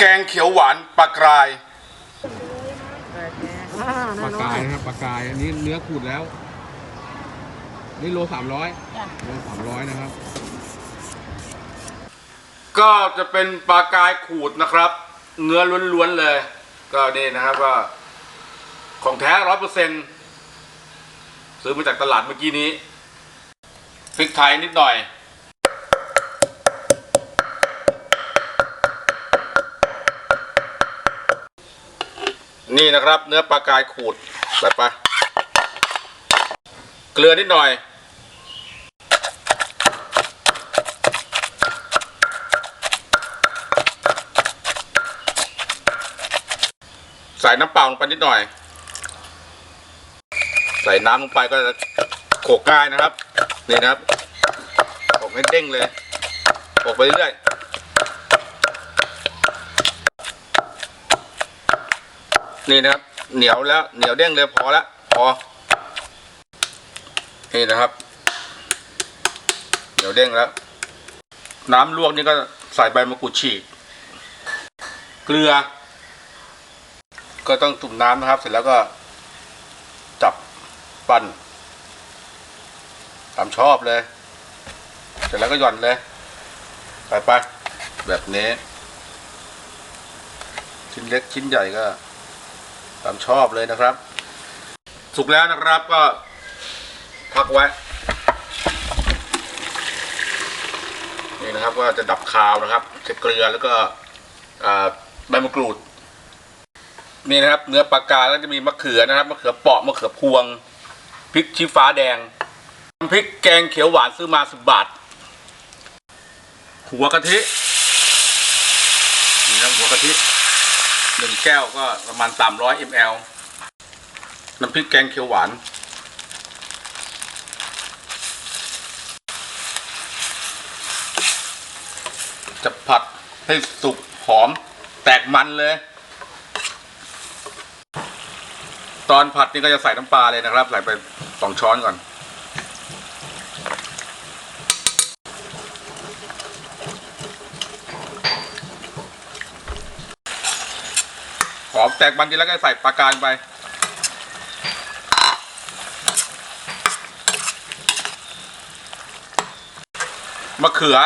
แกงเขียวหวานปลากรายปลากายนะครับปลากายอันนี้เนื้อขูดแล้ว นี่โลสามร้อยจ้ะโลสามร้อยนะครับ ก็จะเป็นปลากายขูดนะครับ เนื้อล้วนๆเลย ก็นี่นะครับก็ของแท้ร้อยเปอร์เซ็นซื้อมาจากตลาดเมื่อกี้นี้พริกไทยนิดหน่อย นี่นะครับ เนื้อปลากายขูดแบบปะเกลือนิดหน่อย ใส่น้ำเปล่าลงไปนิดหน่อย ใส่น้ำลงไปก็จะโขกง่ายนะครับ นี่นะครับโขกให้เด้งเลยโขกไปเรื่อย นี่นะครับ เหนียวแล้ว เหนียวเด้งเลยพอละพอ นี่นะครับ เหนียวเด้งแล้ว น้ำลวกนี่ก็ใส่ใบมะกรูดฉีก เกลือ ก็ต้องตุ่มน้ำนะครับ เสร็จแล้วก็ จับปั้นตามชอบเลย เสร็จแล้วก็หย่อนเลยไปไปแบบนี้ ชิ้นเล็กชิ้นใหญ่ก็ ตามชอบเลยนะครับ สุกแล้วนะครับก็พักไว้นี่นะครับก็จะดับคาวนะครับใช้เกลือแล้วก็ใบมะกรูดนี่นะครับเนื้อปลากาแล้วจะมีมะเขือนะครับมะเขือเปาะมะเขือพวงพริกชี้ฟ้าแดงน้ำพริกแกงเขียวหวานซื้อมาสิบบาทหัวกะทินี่นะหัวกะทิ หนึ่งแก้วก็ประมาณสามร้อยมลน้ำพริกแกงเขียวหวาน จะผัดให้สุกหอม แตกมันเลย ตอนผัดนี่ก็จะใส่น้ำปลาเลยนะครับ ใส่ไปสองช้อนก่อน หอมแตกมันดีแล้วก็ใส่ปลากายไป มะเขือ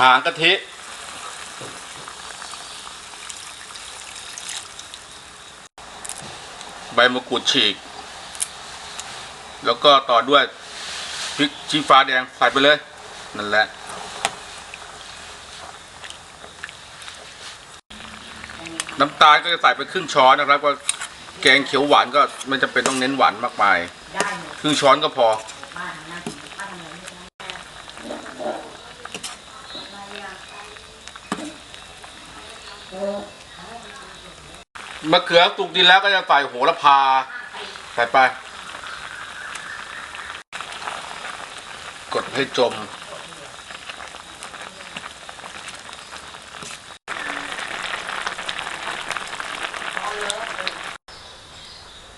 หางกะทิใบมะกรูดฉีก แล้วก็ต่อด้วย พริกชี้ฟ้าแดงใส่ไปเลย นั่นแหละ น้ำตาลก็จะใส่ไปครึ่งช้อนนะครับว่าแกงเขียวหวานก็ไม่จำเป็นต้องเน้นหวานมากมายได้หมดครึ่งช้อนก็พอบ้านนะบ้านทำอะไรไม่ได้มะเขือสุกดีแล้วก็จะใส่โหระพา ใส่ไป กดให้จม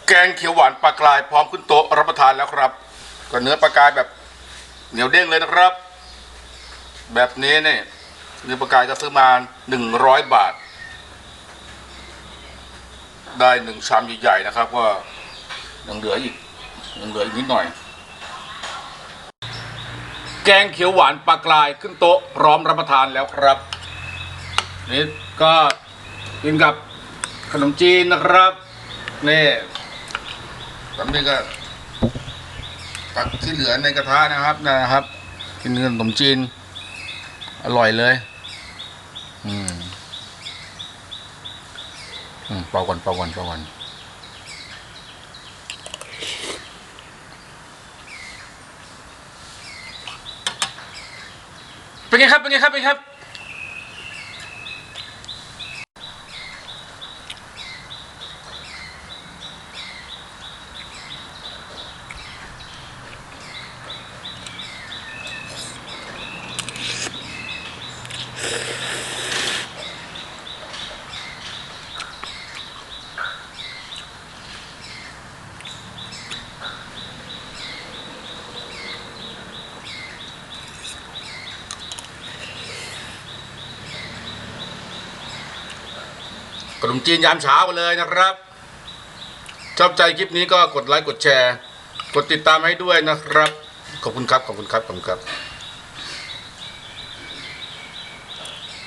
แกงเขียวหวานปลากรายพร้อมขึ้นโต๊ะรับประทานแล้วครับ ก็เนื้อปลากรายแบบเหนียวเด้งเลยนะครับ แบบนี้เนี่ยเนื้อปลากรายก็ซื้อมาหนึ่งร้อยบาท ได้หนึ่งชามใหญ่ๆนะครับก็ยังเหลืออีกยังเหลืออีกนิดหน่อย แกงเขียวหวานปลากรายขึ้นโต๊ะพร้อมรับประทานแล้วครับนี่ก็กินกับขนมจีนนะครับนี่แล้วนี่ก็ตักที่เหลือในกระทะนะครับนะครับ กินกับขนมจีน อร่อยเลยอืมอืมเป่าก่อนเป่าก่อนเป่าก่อน เป็นไงครับเป็นไงครับเป็นไงครับ นมจีนยามเช้ากันเลยนะครับ ชอบใจคลิปนี้ก็กดไลค์กดแชร์ กดติดตามให้ด้วยนะครับ ขอบคุณครับ ขอบคุณครับ ขอบคุณครับ